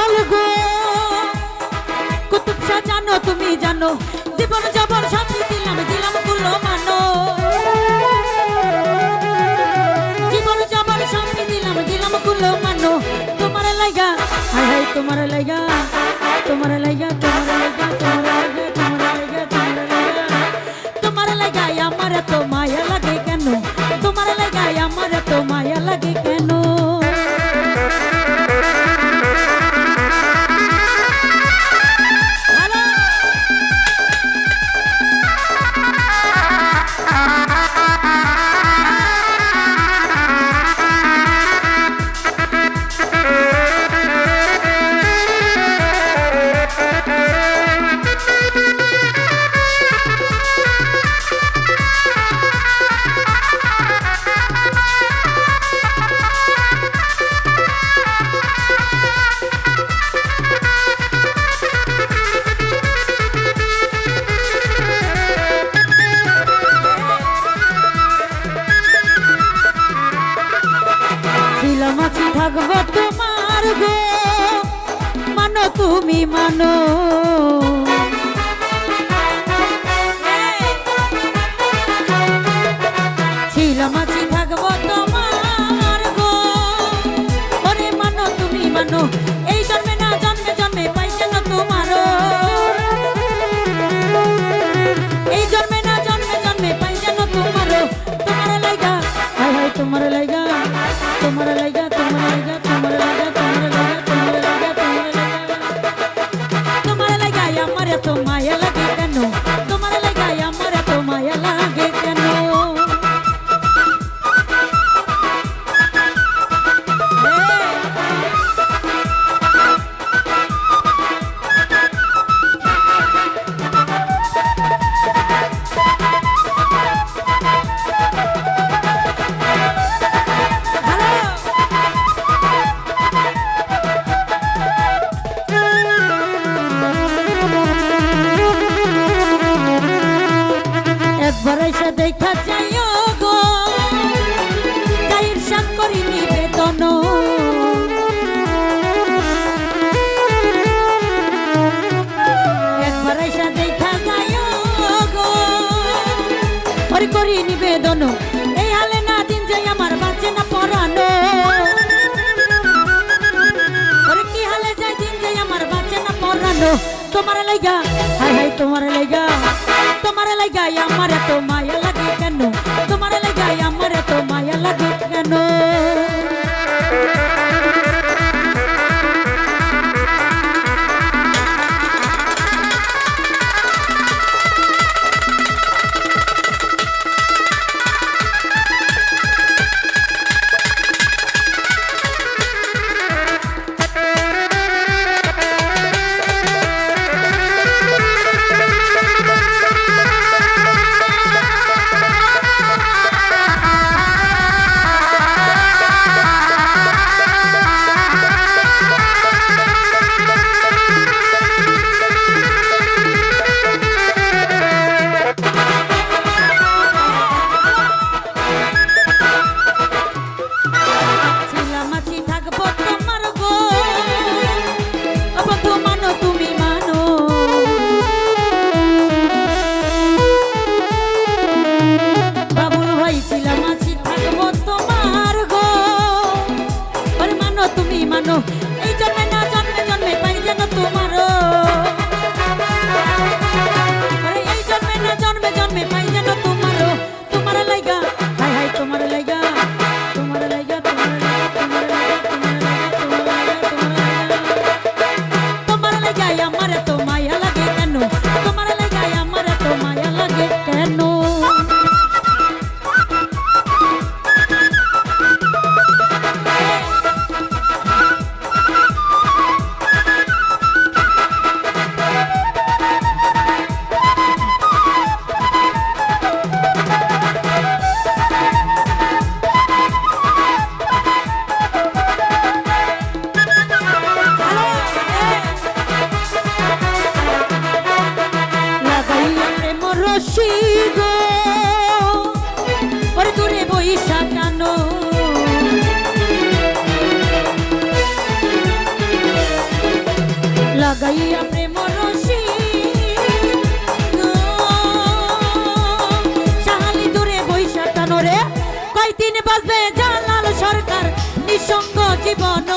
পাগল গো। কুতুব শাহ, জানো তুমি জানো, জীবন যাবার সাথে দিলাম দিলামগুলো মানো। জীবন যাবার সাথে দিলাম দিলামগুলো মানো। তোমার লাইগা, হাই হাই, তোমার লাইগা তোমার লাইগা তোমার লাইগা তোমার লাইগা তোমার লাইগা তোমার লাইগা। আমার তোমার থাকব তোমার গো মানো তুমি মানো। तुम्हारा लगा तुम्हारा लगा तुम्हारा लगा তোমার লাইগা হাই হাই তোমার লাইগা তোমার লাইগা আমার এত মায়া রশি গো। ওর দূরে বৈশা টানো। লাগাইয়া প্রেম রশি সাহালি দূরে বৈশা টানো রে। কয়দিন বাজবে জালাল সরকার নিঃসঙ্গ জীবন